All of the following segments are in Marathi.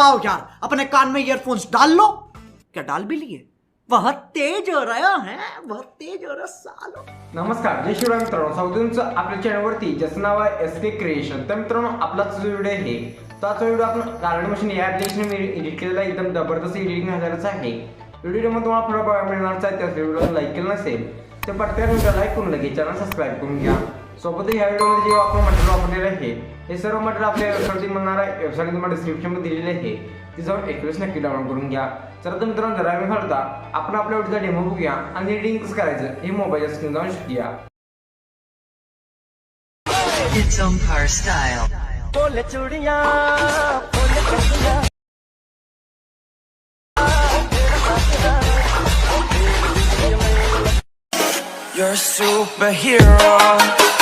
आओ यार अपने कान में ईयरफोन्स डाल लो। क्या डाल भी लिए? बहुत तेज हो रहा है बहुत तेज हो रहा सालो। नमस्कार जय शिवराय मित्रांनो साऊदूनचं आपल्या चॅनलवरती ज्याचं नाव आहे एस के क्रिएशन तर मित्रांनो आपलाच जो व्हिडिओ आहे तो आजचा व्हिडिओ आपण गार्डन मशीन या ऍप्लिकेशन एडिट केलेला एकदम जबरदस्त एडिटिंग झालेलाच आहे. व्हिडिओमध्ये तुम्हाला थोडा बघायला मिळणार आहे त्याच व्हिडिओला लाईक केलं नसेल तर पटकन लाईक करून लगेच चॅनल सबस्क्राईब करून घ्या. सोबतच या व्हिडिओमध्ये जे आपण मटेरियल वापरलेलं आहे हे सर्व मटेरियल आपल्या वेबसाईटवरती मिळणार आहे. वेबसाईट तुम्हाला डिस्क्रिप्शनमध्ये दिलेले आहे. ती जाऊन एकवीस नक्की डाउनलोड करून घ्या. तर तर मित्रांनो जरा मी घालता आपण आपल्या व्हिडिओचा डेमो बघूया आणि एडिटिंग कसं करायचं हे मोबाईलच्या स्क्रीन जाऊन शिकूया. It's You're a superhero.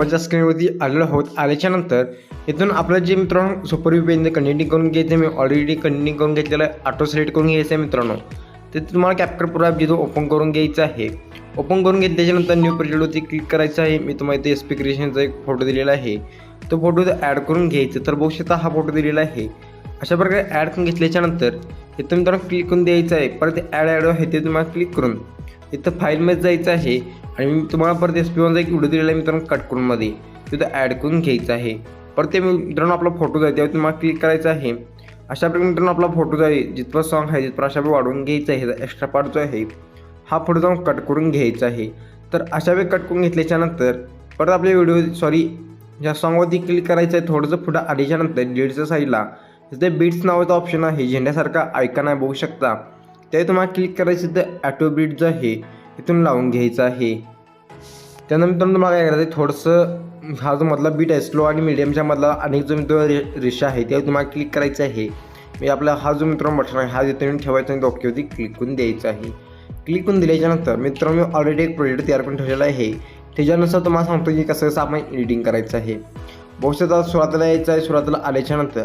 मोबाईलच्या स्क्रीनवरती आलेलं होत आल्याच्यानंतर इथून आपलं जे मित्रांनो सुपर पेन कंटिन्यू करून घ्यायचं मी ऑलरेडी कंटिन्यू करून घेतलेलं आहे. ऑटो सिलेक्ट करून घ्यायचं आहे मित्रांनो. ते तुम्हाला कॅप्टर प्रो ॲप जिथं ओपन करून घ्यायचं आहे. ओपन करून घेतल्याच्यानंतर न्यू प्रोजेक्टवरती क्लिक करायचं आहे. मी तुम्हाला इथे एस पी क्रिएशनचा एक फोटो दिलेला आहे. तो फोटो ॲड करून घ्यायचा तर बघू शकता हा फोटो दिलेला आहे. अशा प्रकारे ॲड करून घेतल्याच्यानंतर इथं मित्रांनो क्लिक करून द्यायचं आहे. परत ॲड ॲड आहे ते तुम्हाला क्लिक करून इथं फाईलमध्ये जायचं आहे. आणि मी तुम्हाला परत एस पी वनचा एक व्हिडिओ दिलेला आहे मित्रांनो कटकूनमध्ये तिथं ॲड करून घ्यायचं आहे. परत ते मित्रांनो आपला फोटो जाईल त्यावर तुम्हाला क्लिक करायचं आहे. अशा प्रकारे मित्रांनो आपला फोटो जाईल आहे. जिथपर्यंत सॉन्ग आहे तिथपर्यंत अशा प्रकारे वाढवून घ्यायचा आहे एक्स्ट्रा पार्ट जो आहे हा फोटो जाऊन कट करून घ्यायचा आहे. तर अशा वेळी कट करून घेतल्याच्यानंतर परत आपले व्हिडिओ सॉरी ज्या सॉंगवरती क्लिक करायचं आहे थोडंसं पुढं आल्याच्यानंतर डीडच्या साईडला तिथे बीट्स नावाचा ऑप्शन आहे झेंड्यासारखा ऐका आहे बघू शकता. ते तुम्हाला क्लिक करायचं तर ॲटो बीट जो आहे तिथून लावून घ्यायचं आहे. त्यानंतर तुम्हाला काय करायचं थोडंसं हा जो मधला बीट आहे स्लो आणि मिडियमच्या मधला अनेक जो मित्र रे रेषा आहे त्यावर तुम्हाला क्लिक करायचं आहे. मी आपला हा जो मित्र बटन आहे हा इथे ठेवायचा आणि डोक्यावरती क्लिक करून द्यायचा आहे. क्लिक करून दिल्याच्यानंतर मित्रांनो मी ऑलरेडी एक प्रोजेक्ट तयार करून ठेवलेला आहे. त्याच्यानुसार तुम्हाला सांगतो की कसं कसं आपण एडिटिंग करायचं आहे. बहुशत सुरुवातीला यायचं आहे सुरुवातीला आल्याच्यानंतर.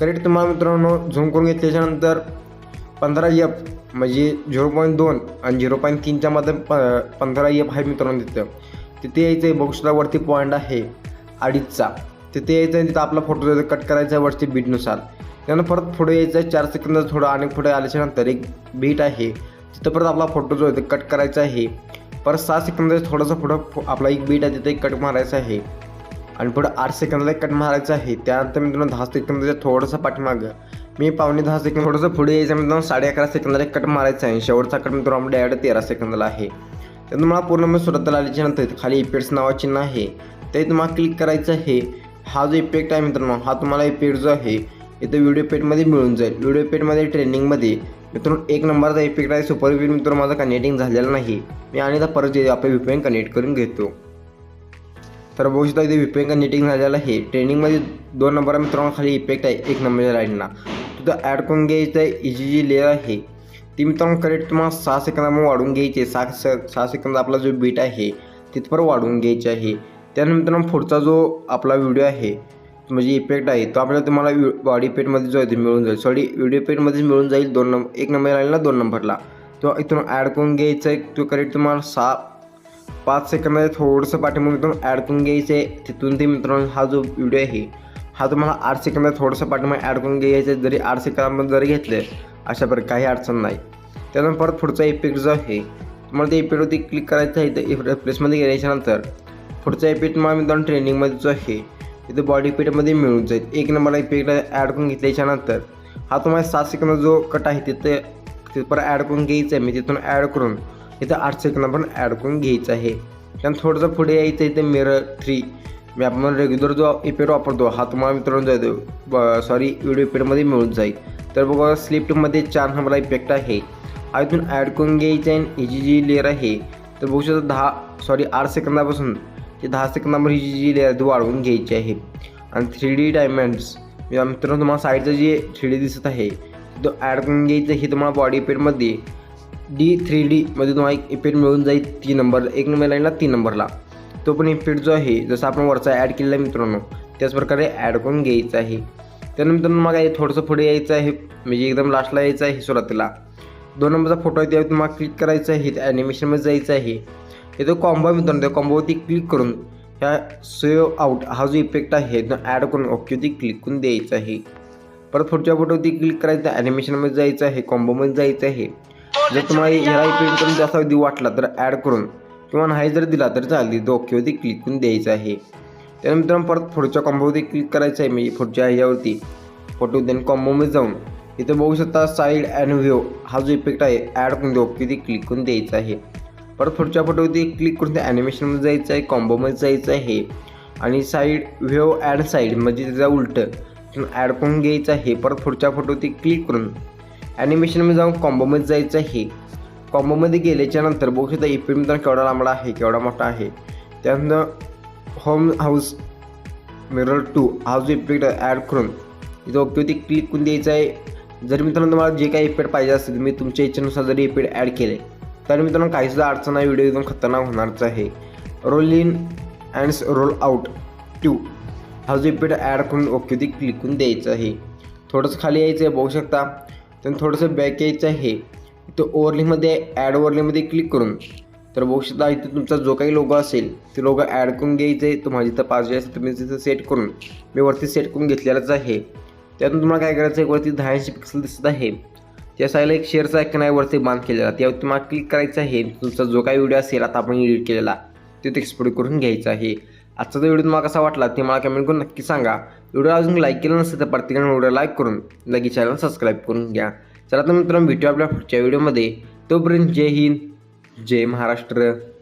करेक्ट तुम्हाला मित्रांनो झूम करून घेतल्याच्यानंतर पंधरा एफ म्हणजे झिरो पॉईंट दोन आणि झिरो पॉईंट तीनच्या मध्ये प पंधरा एफ आहे मित्रांनो तिथं. तिथे यायचं आहे. बॉक्सला वरती पॉईंट आहे अडीचचा. तिथे यायचं आहे तिथं आपला फोटो कट करायचा आहे वरती बीटनुसार त्यानं परत पुढे यायचं आहे. चार सेकंद थोडं आणि पुढे आल्याच्यानंतर एक बीट आहे. तिथं परत आपला फोटो जो आहे तो कट करायचा आहे. परत सहा सेकंद थोडंसं पुढं आपला एक बीट आहे तिथे एक कट मारायचा आहे. आणि पुढं आठ सेकंदाला एक कट मारायचा आहे. त्यानंतर मी तुम्हाला दहा सेकंदाच्या थोडंसं पाठीमागं. मी पावणे दहा सेकंद थोडंसं पुढे यायचं मी तुम्हाला साडे अकरा सेकंदाला एक कट मारायचा आहे. शेवटचा कट मी तुम्हाला डायरेक्ट तेरा सेकंदाला आहे. तर तुम्हाला पूर्ण मी सुरुवात आल्याच्यानंतर खाली इफेक्ट्स नावाचे चिन्ह आहे ते तुम्हाला क्लिक करायचं आहे. हा जो इफेक्ट आहे मित्रांनो हा तुम्हाला इफेक्ट जो आहे इथं व्हिडिओ पेटमध्ये मिळून जाईल. व्हिडिओ पेटमध्ये ट्रेंडिंगमध्ये मित्रांनो एक नंबरचा इफेक्ट आहे. सुपर व्हिडिओ मित्रांनो माझा कनेक्टिंग झालेलं नाही. मी आणि आता परत जे आपल्या व्ही कनेक्ट करून घेतो. तर बघू शकता इथे व्हीपीएन कनेक्टिंग झालेलं आहे. ट्रेनिंगमध्ये दोन नंबर मित्रांनो खाली इफेक्ट आहे. एक नंबरच्या लाईनला तिथं ॲड करून घ्यायचं आहे. जी जी लेअर आहे. ती मित्रांनो करेक्ट तुम्हाला सहा सेकंदामुळे वाढवून घ्यायची आहे. सहा से सहा सेकंद आपला जो बीट आहे तिथपर वाढवून घ्यायची आहे. त्यानंतर मित्रांनो पुढचा जो आपला व्हिडिओ आहे म्हणजे इफेक्ट आहे तो आपल्याला तुम्हाला बॉडी पेटमध्ये जो आहे ते मिळून जाईल. सॉरी व्हिडिओ पेटमध्येच मिळून जाईल दोन नंबर एक नंबर आलेला दोन नंबरला. तो इथून ॲड करून घ्यायचा आहे. तो करेक्ट तुम्हाला सहा पाच सेकंदात थोडंसं पाठीमागे ॲड करून घ्यायचं आहे. तिथून ते मित्रांनो हा जो व्हिडिओ आहे हा तुम्हाला आठ सेकंदात थोडंसं पाठिंबा ॲड करून घ्यायचं आहे. जरी आठ सेकंदामध्ये जरी घेतलं अशा प्रकारे काही अडचण नाही. त्यानंतर परत पुढचा इफेक्ट जो आहे तुम्हाला त्या इफेक्टवरती क्लिक करायचं आहे तर प्लेसमध्ये गेल्याच्यानंतर पुढचा इफेक्ट तुम्हाला मित्रांनो ट्रेनिंगमध्ये जो आहे तिथे बॉडी पेटमध्ये मिळून जाईल. एक नंबरला इफेक्ट ॲड करून घेतल्याच्यानंतर हा तुम्हाला सात सेकंद जो कट आहे तिथे तिथपर्यंत ॲड करून घ्यायचं आहे. मी तिथून ॲड करून इथं आठ सेकंद पण ॲड करून घ्यायचं आहे. त्यानंतर थोडंसं पुढे यायचं इथे मिरर थ्री मी आपण रेग्युलर जो इफेक्ट वापरतो हा तुम्हाला मित्रांनो जातो सॉरी व्हिडिओ इफेक्टमध्ये मिळून जाईल. तर बघा स्लिप्टमध्ये चार नंबरला इफेक्ट आहे. अजून इथून ॲड करून घ्यायचं आहे ही जी जी लेअर आहे. तर बघू शकता दहा सॉरी आठ सेकंदापासून ते दहा सेकंदावर ही जी जी लेअर ती वाढवून घ्यायची आहे. आणि थ्री डी डायमंड्स मित्रांनो तुम्हाला साईडचं जे थ्री डी दिसत आहे तो ॲड करून घ्यायचं हे तुम्हाला बॉडी इफेक्टमध्ये डी थ्री डीमध्ये तुम्हाला एक इफेक्ट मिळून जाईल तीन नंबर एक नंबर लाईनला तीन नंबरला तो पण इफेक्ट जो आहे जसं आपण वरचा ॲड केलेला आहे मित्रांनो त्याचप्रकारे ॲड करून घ्यायचा आहे. त्यानंतर मग आहे थोडंसं पुढे यायचं आहे म्हणजे एकदम लास्टला यायचं आहे सुरुवातीला. दोन नंबरचा फोटो आहे त्यावर तुम्हाला क्लिक करायचं आहे त्या ॲनिमेशनमध्ये जायचं आहे. इथं कॉम्बो मित्रांनो त्या कॉम्बोवरती क्लिक करून ह्या सेव्ह आउट हा जो इफेक्ट आहे तो ॲड करून ओकेवरती क्लिक करून द्यायचा आहे. परत पुढच्या फोटोवरती क्लिक करायचं ॲनिमेशनमध्ये जायचं आहे कॉम्बोमध्ये जायचं आहे. जर तुम्हाला ह्याला इफेक्ट करून जास्त अगदी वाटला तर ॲड करून किंवा नाही जर दिला तर चालेल तो ओकेवरती क्लिक करून द्यायचं आहे. त्यानंतर परत पुढच्या कॉम्बोवरती क्लिक करायचं आहे. म्हणजे पुढच्या ह्याच्यावरती फोटो देन कॉम्बोमध्ये जाऊन इथे बघू शकता साईड अँड व्ह्यू हा जो इफेक्ट आहे ॲड करून देऊ. ओकेवरती क्लिक करून द्यायचा आहे. परत पुढच्या फोटोवरती क्लिक करून त्या ॲनिमेशनमध्ये जायचं आहे कॉम्बोमध्ये जायचं आहे. आणि साईड व्ह्यू ॲड साईड म्हणजे त्याचा उलटं. ॲड करून घ्यायचं आहे. परत पुढच्या फोटोवरती क्लिक करून ॲनिमेशनमध्ये जाऊन कॉम्बोमध्ये जायचं आहे. कॉम्बोमध्ये गेल्याच्यानंतर बघू शकता इफेक्ट मित्रांनो केवढा लांबडा आहे केवढा मोठा आहे. त्यानंतर होम हाऊस मिरर टू हा जो इफेक्ट ॲड करून इथं ओकेवरती क्लिक करून द्यायचं आहे. जर मित्रांनो तुम्हाला जे काही इफेक्ट पाहिजे असेल मी तुमच्या इच्छेनुसार जरी इफेक्ट ॲड केले तर मित्रांनो काहीसुद्धा अडचण आहे व्हिडिओ एकदम खतरनाक होणारच आहे. Roll in and roll out two हा जो इफेक्ट ॲड करून ओकेवरती क्लिक करून द्यायचं आहे. थोडंसं खाली यायचं आहे बघू शकता. त्यानंतर थोडंसं बॅक यायचं आहे. इथं ओव्हरलीमध्ये ॲड ओवरलिंगमध्ये क्लिक करून तर बघू शकता इथे तुमचा जो काही लोगो असेल ते लोगो ॲड करून घ्यायचे तुम्हाला जिथं पाहिजे असेल तुम्ही तिथं सेट करून मी वरती सेट करून घेतलेलाच आहे. त्यातून तुम्हाला काय करायचं आहे वरती दहा ऐंशी पिक्सल दिसत आहे. त्या साईडला एक शेअरचा एक आहे वरती बांध केलेला. त्यावर तुम्हाला क्लिक करायचं आहे. तुमचा जो काही व्हिडिओ असेल आता आपण एडिट केलेला तो एक्सपोर्ट करून घ्यायचा आहे. आजचा जो व्हिडिओ तुम्हाला कसा वाटला ते मला कमेंट करून नक्की सांगा. व्हिडिओ अजून लाईक केलं नसेल तर प्रत्येकाने व्हिडिओ लाईक करून लगेच चॅनल सबस्क्राईब करून घ्या. चला तर मित्रांनो भेटू आपल्या पुढच्या व्हिडिओमध्ये तोपर्यंत जय हिंद. जय महाराष्ट्र.